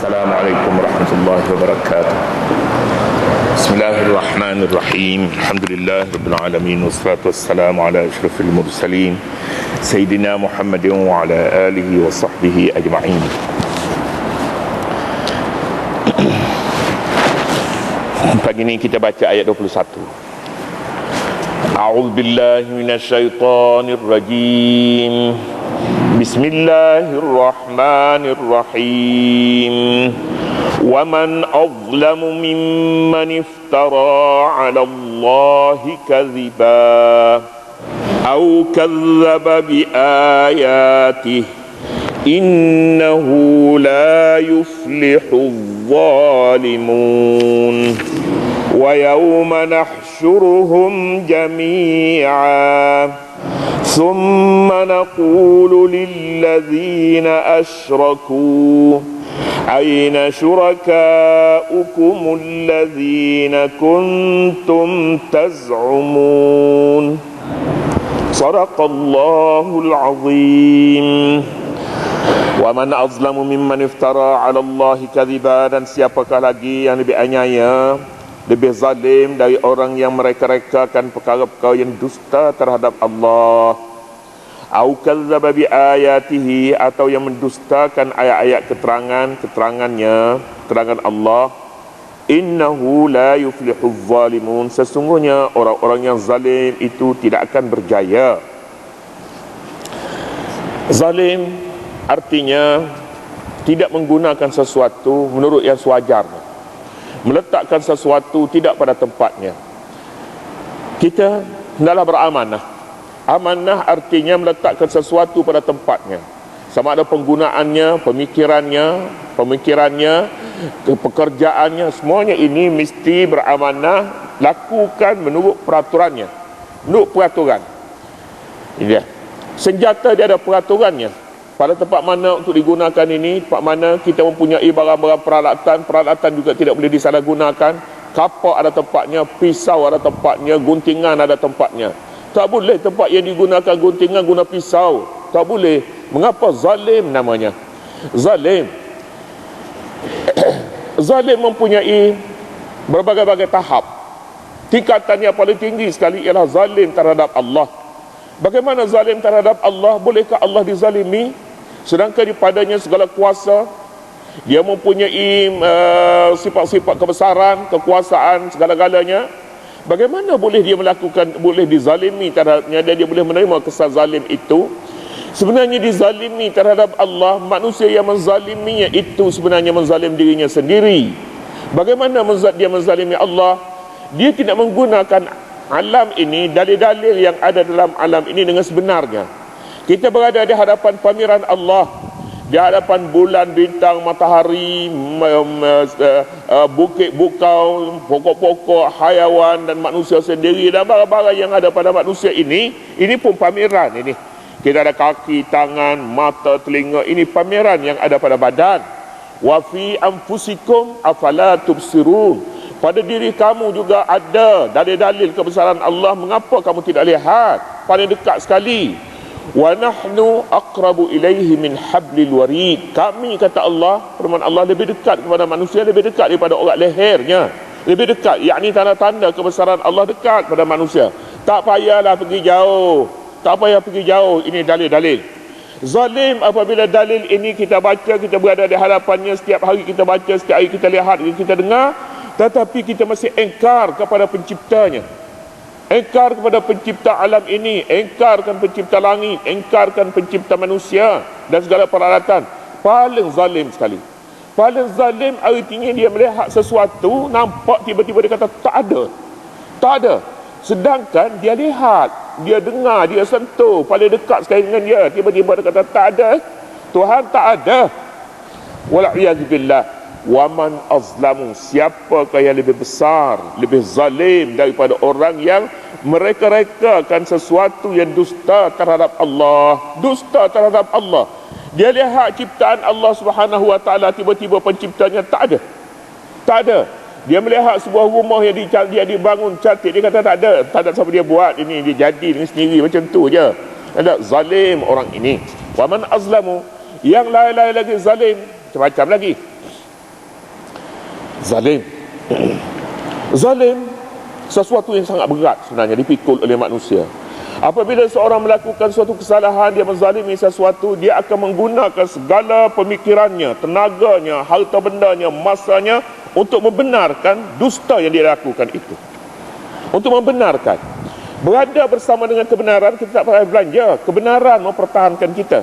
السلام عليكم ورحمة الله وبركاته بسم الله الرحمن الرحيم الحمد لله رب العالمين والصلاة والسلام على أشرف المرسلين سيدنا محمد وعلى آله وصحبه أجمعين Pagi ini kita baca ayat 21 أعوذ بالله من الشيطان الرجيم. بسم الله الرحمن الرحيم. ومن أظلم ممن افترى على الله كذبا أو كذب بآياته إنه لا يفلح الظالمون. ويوم نحشرهم جميعا. ثم نقول للذين أشركوا أين شركاؤكم الذين كنتم تزعمون؟ صدق الله العظيم. ومن أظلم ممن افترى على الله كذبا dan siapakah lagi yang lebih anyaya lebih zalim dari orang yang mereka-rekakan perkara-perkara yang dusta terhadap Allah. Au kadzdzaba bi ayatihi atau yang mendustakan ayat-ayat keterangan keterangannya keterangan Allah. Innahu la yuflihu zalimun. Sesungguhnya orang-orang yang zalim itu tidak akan berjaya. Zalim artinya tidak menggunakan sesuatu menurut yang sewajarnya meletakkan sesuatu tidak pada tempatnya. Kita hendaklah beramanah. Amanah artinya meletakkan sesuatu pada tempatnya. Sama ada penggunaannya pemikirannya pemikirannya pekerjaannya semuanya ini mesti beramanah lakukan menurut peraturannya. Menurut peraturan. Dia. Senjata dia ada peraturannya pada tempat mana untuk digunakan ini tempat mana kita mempunyai barang-barang peralatan peralatan juga tidak boleh disalahgunakan. Kapak ada tempatnya pisau ada tempatnya guntingan ada tempatnya. Tak boleh tempat yang digunakan guntingan guna pisau. Tak boleh. Mengapa? Zalim namanya. Zalim. Zalim mempunyai berbagai-bagai tahap. Tingkatan yang paling tinggi sekali ialah zalim terhadap Allah bagaimana zalim terhadap Allah? Bolehkah Allah dizalimi? Sedangkan di padanya segala kuasa dia mempunyai uh, sifat-sifat kebesaran kekuasaan segala-galanya. Bagaimana boleh dia melakukan boleh dizalimi terhadapnya dan dia boleh menerima kesan zalim itu? Sebenarnya dizalimi terhadap Allah manusia yang menzaliminya itu sebenarnya menzalim dirinya sendiri. Bagaimana dia menzalimi Allah? Dia tidak menggunakan alam ini dalil-dalil yang ada dalam alam ini dengan sebenarnya kita berada di hadapan pameran Allah di hadapan bulan, bintang, matahari, bukit, bukau, pokok-pokok, hayawan dan manusia sendiri dan barang-barang yang ada pada manusia ini, ini pun pameran ini. Kita ada kaki, tangan, mata, telinga, ini pameran yang ada pada badan. Wa fi anfusikum afala tubsirun. Pada diri kamu juga ada dalil-dalil kebesaran Allah. Mengapa kamu tidak lihat? Paling dekat sekali wa nahnu aqrabu ilaihi min hablil warid. Kami kata Allah firman Allah lebih dekat kepada manusia lebih dekat daripada orang lehernya. Lebih dekat yakni tanda-tanda kebesaran Allah dekat pada manusia. Tak payahlah pergi jauh. Tak payah pergi jauh. Ini dalil-dalil. Zalim apabila dalil ini kita baca kita berada di hadapannya setiap hari kita baca setiap hari kita lihat kita dengar tetapi kita masih engkar kepada penciptanya. Engkar kepada pencipta alam ini. Engkarkan pencipta langit. Engkarkan pencipta manusia dan segala peralatan. Paling zalim sekali. Paling zalim artinya dia melihat sesuatu nampak tiba-tiba dia kata tak ada. Tak ada. Sedangkan dia lihat dia dengar dia sentuh paling dekat sekali dengan dia. Tiba-tiba dia kata tak ada. Tuhan tak ada. Wala'iyahzubillah Waman azlamu Siapakah yang lebih besar Lebih zalim daripada orang yang Mereka-rekakan sesuatu yang dusta terhadap Allah Dusta terhadap Allah. Dia lihat ciptaan Allah subhanahu wa ta'ala Tiba-tiba penciptanya tak ada. Tak ada. Dia melihat sebuah rumah yang dia dibangun cantik Dia kata tak ada. Tak ada siapa dia buat. Ini Dia jadi dengan sendiri macam tu je. Ada zalim orang ini. Waman azlamu Yang lain-lain lagi zalim Macam-macam lagi zalim. Zalim sesuatu yang sangat berat sebenarnya dipikul oleh manusia. Apabila seorang melakukan suatu kesalahan dia menzalimi sesuatu dia akan menggunakan segala pemikirannya tenaganya harta bendanya masanya untuk membenarkan dusta yang dia lakukan itu. Untuk membenarkan. Berada bersama dengan kebenaran kita tak payah belanja. Kebenaran mempertahankan kita.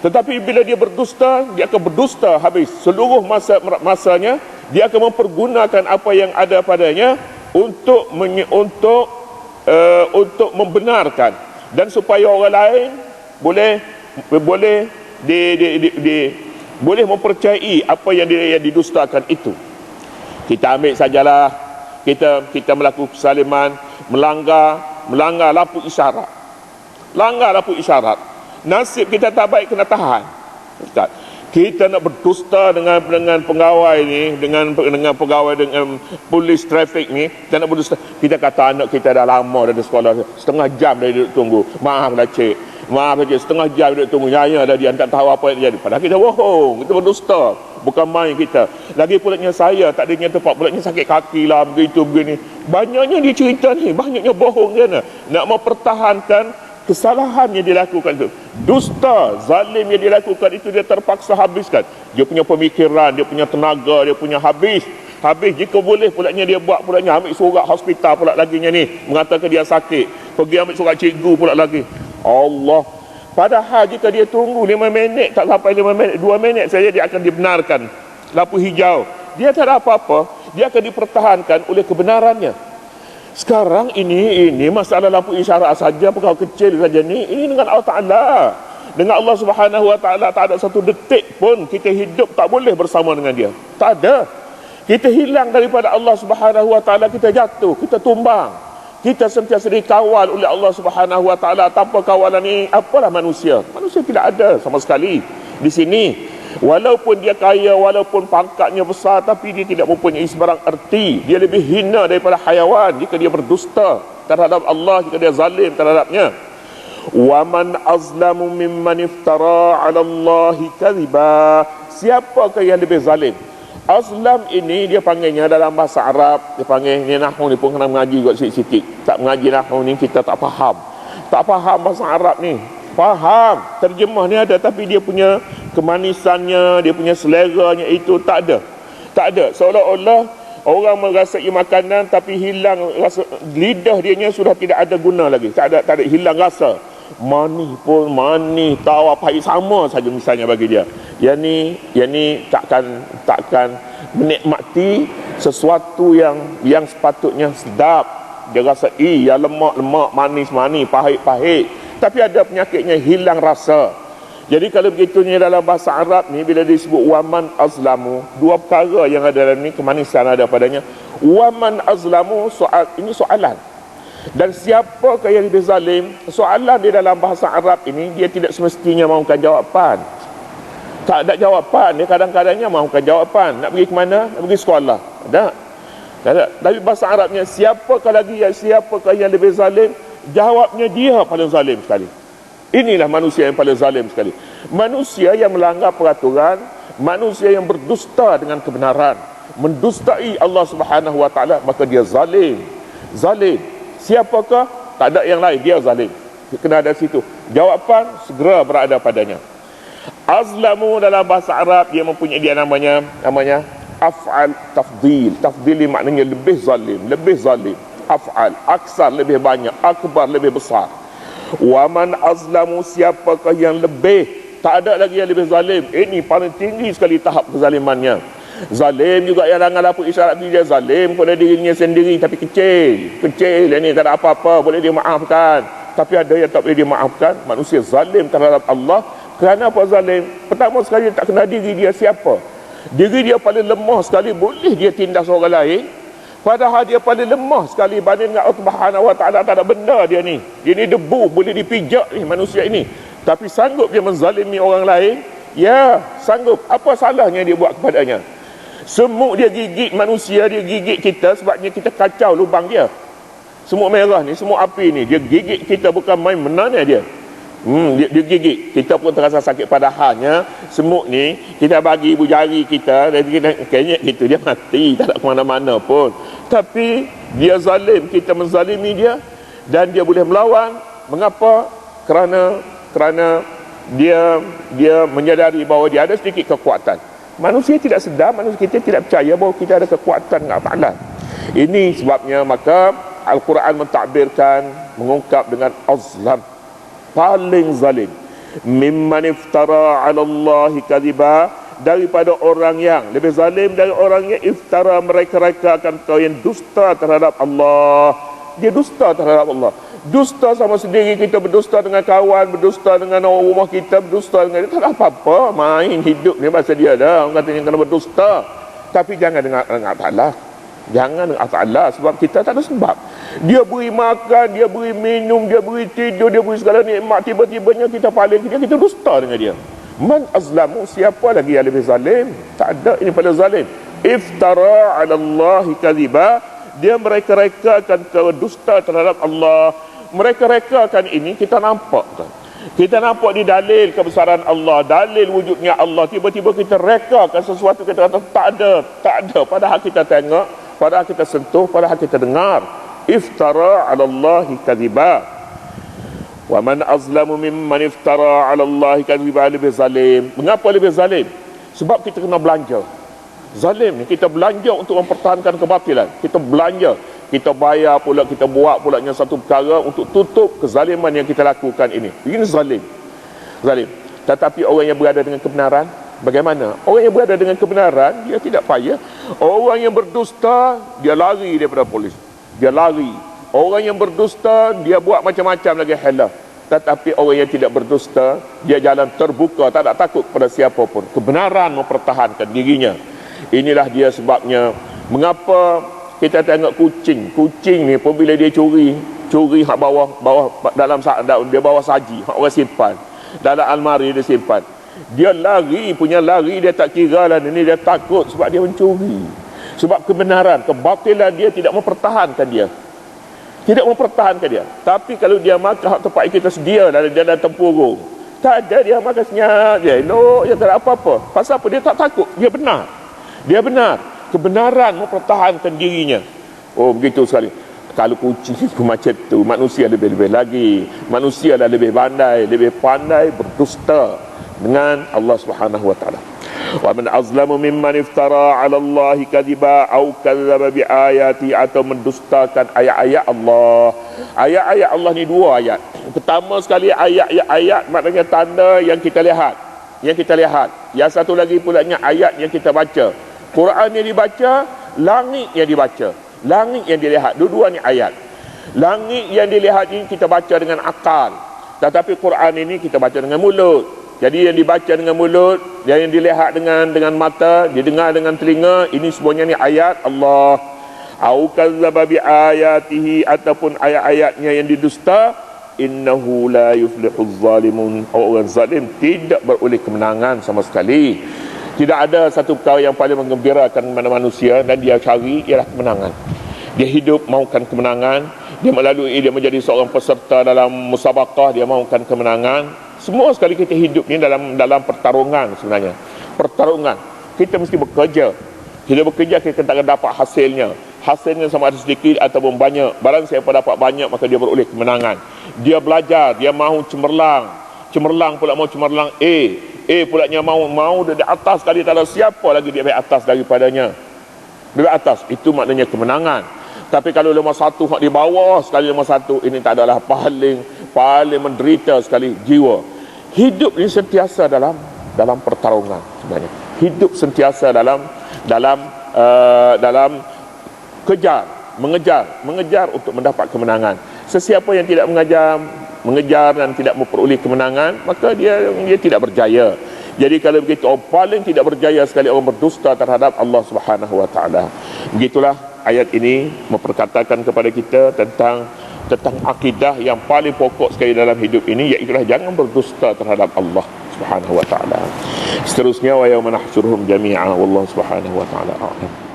Tetapi bila dia berdusta dia akan berdusta habis seluruh masa masanya dia akan mempergunakan apa yang ada padanya untuk untuk uh, untuk membenarkan. Dan supaya orang lain boleh boleh di, di, di, di boleh mempercayai apa yang dia yang didustakan itu. Kita ambil sajalah kita kita melakukan kesaliman melanggar melanggar lampu isyarat. Langgar lampu isyarat. Nasib kita tak baik kena tahan. Ustaz kita nak berdusta dengan dengan pegawai ni dengan dengan pegawai dengan polis trafik ni kita nak berdusta. Kita kata anak kita dah lama dah di sekolah. Setengah jam dah duduk tunggu. Maaf lah cik maaf cik setengah jam duduk tunggu. Nyaya dah dia tak tahu apa yang terjadi. Padahal kita bohong. Kita berdusta. Bukan main kita. Lagi pulaknya saya tak ada tempat pulaknya sakit kaki lah begitu begini. Banyaknya dia cerita ni. Banyaknya bohong kan nak mempertahankan kesalahan yang dilakukan itu dusta zalim yang dilakukan itu dia terpaksa habiskan. Dia punya pemikiran dia punya tenaga dia punya habis. Habis jika boleh pulaknya dia buat pulaknya ambil surat hospital pula lagi ni mengatakan dia sakit. Pergi ambil surat cikgu pula lagi. Allah. Padahal jika dia tunggu 5 minit tak sampai 5 minit 2 minit saja dia akan dibenarkan. Lampu hijau. Dia tak ada apa-apa. Dia akan dipertahankan oleh kebenarannya sekarang ini ini masalah lampu isyarat saja perkara kecil saja ni ini dengan Allah Taala. Dengan Allah Subhanahu Wa Taala tak ada satu detik pun kita hidup tak boleh bersama dengan dia. Tak ada. Kita hilang daripada Allah Subhanahu Wa Taala kita jatuh, kita tumbang. Kita sentiasa dikawal oleh Allah Subhanahu Wa Taala tanpa kawalan ini apalah manusia. Manusia tidak ada sama sekali di sini. Walaupun dia kaya, walaupun pangkatnya besar Tapi dia tidak mempunyai sebarang erti. Dia lebih hina daripada hayawan Jika dia berdusta terhadap Allah Jika dia zalim terhadapnya. Waman azlamu mimman iftara ala Allahi kadhiba. Siapakah yang lebih zalim? Azlam ini dia panggilnya dalam bahasa Arab Dia panggil ni nahu ni pun kena mengaji kot sikit-sikit. Tak mengaji nahu ni kita tak faham. Tak faham bahasa Arab ni. Faham terjemah ni ada tapi dia punya kemanisannya, dia punya seleranya itu tak ada. Tak ada. Seolah-olah orang merasai makanan tapi hilang rasa lidah dia sudah tidak ada guna lagi. Tak ada tak ada hilang rasa. Manis pun manis, tawa pahit sama saja misalnya bagi dia. Yang ni, yang ni takkan takkan menikmati sesuatu yang yang sepatutnya sedap. Dia rasa, "Eh, ya lemak-lemak, manis-manis, pahit-pahit." Tapi ada penyakitnya hilang rasa. Jadi kalau begitunya dalam bahasa Arab ni bila disebut waman azlamu, dua perkara yang ada dalam ni kemanisan ada padanya. Waman azlamu soal ini soalan. Dan siapakah yang lebih zalim? Soalan di dalam bahasa Arab ini dia tidak semestinya mahukan jawapan. Tak ada jawapan, dia kadang-kadangnya mahukan jawapan. Nak pergi ke mana? Nak pergi sekolah. Ada. Tak ada. Tapi bahasa Arabnya siapakah lagi yang siapakah yang lebih zalim? Jawabnya dia paling zalim sekali. Inilah manusia yang paling zalim sekali. Manusia yang melanggar peraturan, manusia yang berdusta dengan kebenaran, mendustai Allah Subhanahu wa taala, maka dia zalim. Zalim. Siapakah? Tak ada yang lain, dia zalim. Kena ada situ. Jawapan segera berada padanya. Azlamu dalam bahasa Arab dia mempunyai dia namanya namanya af'al tafdil. Tafdil maknanya lebih zalim, lebih zalim. Af'al, aksar lebih banyak, akbar lebih besar. Waman azlamu siapakah yang lebih? Tak ada lagi yang lebih zalim. Ini paling tinggi sekali tahap kezalimannya. Zalim juga yang langgar apa isyarat dia. Zalim kepada dirinya sendiri tapi kecil. Kecil ini tak ada apa-apa. Boleh dimaafkan Tapi ada yang tak boleh dimaafkan Manusia zalim terhadap Allah. Kerana apa zalim? Pertama sekali tak kenal diri dia siapa. Diri dia paling lemah sekali. Boleh dia tindas orang lain Padahal dia paling lemah sekali banding dengan Allah Subhanahu Wa Taala tak ada benda dia ni. Dia ni debu boleh dipijak ni manusia ini. Tapi sanggup dia menzalimi orang lain? Ya, sanggup. Apa salahnya dia buat kepadanya? Semut dia gigit manusia, dia gigit kita sebabnya kita kacau lubang dia. Semut merah ni, semut api ni, dia gigit kita bukan main menanya dia. Hmm, dia, dia gigit. Kita pun terasa sakit padahalnya semut ni kita bagi ibu jari kita dan kita kayaknya gitu dia mati tak ada ke mana-mana pun. Tapi dia zalim, kita menzalimi dia dan dia boleh melawan. Mengapa? Kerana kerana dia dia menyadari bahawa dia ada sedikit kekuatan. Manusia tidak sedar, manusia kita tidak percaya bahawa kita ada kekuatan dengan Allah. Ini sebabnya maka Al-Quran mentakbirkan mengungkap dengan azlam paling zalim. Mimman iftara ala Allah kadhiba daripada orang yang lebih zalim dari orang yang iftara mereka-reka akan kau yang dusta terhadap Allah. Dia dusta terhadap Allah. Dusta sama sendiri kita berdusta dengan kawan berdusta dengan orang rumah kita berdusta dengan dia. Tak ada apa-apa main hidup ni bahasa dia dah. Orang katanya kena berdusta. Tapi jangan dengan dengan Allah. Jangan dengan Allah sebab kita tak ada sebab dia beri makan, dia beri minum, dia beri tidur, dia beri segala nikmat. Tiba-tibanya kita paling dia, kita dusta dengan dia. Man azlamu, siapa lagi yang lebih zalim? Tak ada, ini paling zalim. Iftara ala Allah kadhiba, dia mereka-rekakan dusta terhadap Allah. Mereka-rekakan ini kita nampak kan. Kita nampak di dalil kebesaran Allah, dalil wujudnya Allah. Tiba-tiba kita rekakan sesuatu kita kata tak ada, tak ada. Padahal kita tengok, padahal kita sentuh, padahal kita dengar 'ala Allah kadhiba wa man azlamu mimman iftara 'ala Allah kadhiba lebih zalim. Mengapa lebih zalim? Sebab kita kena belanja. Zalim ni kita belanja untuk mempertahankan kebatilan. Kita belanja. Kita bayar pula kita buat pula yang satu perkara untuk tutup kezaliman yang kita lakukan ini. Ini zalim. Zalim. Tetapi orang yang berada dengan kebenaran bagaimana? Orang yang berada dengan kebenaran dia tidak payah. Orang yang berdusta dia lari daripada polis dia lari. Orang yang berdusta dia buat macam-macam lagi hela tetapi orang yang tidak berdusta dia jalan terbuka tak ada takut pada siapa pun. Kebenaran mempertahankan dirinya. Inilah dia sebabnya. Mengapa kita tengok kucing? Kucing ni pun bila dia curi curi hak bawah bawah dalam dia bawa saji hak orang simpan. Dalam almari dia simpan. Dia lari punya lari dia tak kira lah ini dia takut sebab dia mencuri sebab kebenaran, kebatilan dia tidak mempertahankan dia. Tidak mempertahankan dia. Tapi kalau dia makan tempat kita sedia dalam dalam tempurung. Tak ada dia makan senyap dia. Elok dia tak ada apa-apa. Pasal apa? Dia tak takut. Dia benar. Dia benar. Kebenaran mempertahankan dirinya. Oh begitu sekali. Kalau kucing itu macam tu, manusia lebih-lebih lagi. Manusia dah lebih pandai, lebih pandai berdusta dengan Allah Subhanahu Wa Taala. Wa man azlamu mimman iftara 'ala على الله aw أو bi ayati atau mendustakan ayat-ayat Allah. Ayat-ayat Allah ni dua ayat. Pertama sekali ayat-ayat maknanya tanda yang kita lihat. Yang kita lihat. Yang satu lagi pula ni ayat yang kita baca. Quran yang dibaca, langit yang dibaca. Langit yang dilihat. Dua-dua ni ayat. Langit yang dilihat ini kita baca dengan akal. Tetapi Quran ini kita baca dengan mulut jadi yang dibaca dengan mulut, yang dilihat dengan dengan mata, didengar dengan telinga, ini semuanya ni ayat Allah. Au kadzdzaba bi ayatihi ataupun ayat-ayatnya yang didusta, innahu la yuflihuz zalimun. Orang zalim tidak beroleh kemenangan sama sekali. Tidak ada satu perkara yang paling menggembirakan mana manusia dan dia cari ialah kemenangan. Dia hidup mahukan kemenangan, dia melalui dia menjadi seorang peserta dalam musabaqah, dia mahukan kemenangan, semua sekali kita hidup ni dalam dalam pertarungan sebenarnya. Pertarungan. Kita mesti bekerja. Kita bekerja kita tak akan dapat hasilnya. Hasilnya sama ada sedikit ataupun banyak. Barang siapa dapat banyak maka dia beroleh kemenangan. Dia belajar, dia mahu cemerlang. Cemerlang pula mau cemerlang A. A pula nya mau mau di atas sekali tak ada siapa lagi dia lebih atas daripadanya. Lebih atas itu maknanya kemenangan. Tapi kalau lemah satu di bawah sekali lemah satu ini tak adalah paling paling menderita sekali jiwa. Hidup ini sentiasa dalam dalam pertarungan sebenarnya. Hidup sentiasa dalam dalam uh, dalam kejar mengejar mengejar untuk mendapat kemenangan. Sesiapa yang tidak mengajar mengejar dan tidak memperoleh kemenangan maka dia dia tidak berjaya. Jadi kalau begitu orang paling tidak berjaya sekali orang berdusta terhadap Allah Subhanahu wa taala. Begitulah ayat ini memperkatakan kepada kita tentang tentang akidah yang paling pokok sekali dalam hidup ini iaitu jangan berdusta terhadap Allah Subhanahu wa taala. Seterusnya wa yauma nahsyuruhum jami'a wallahu subhanahu wa taala a'lam.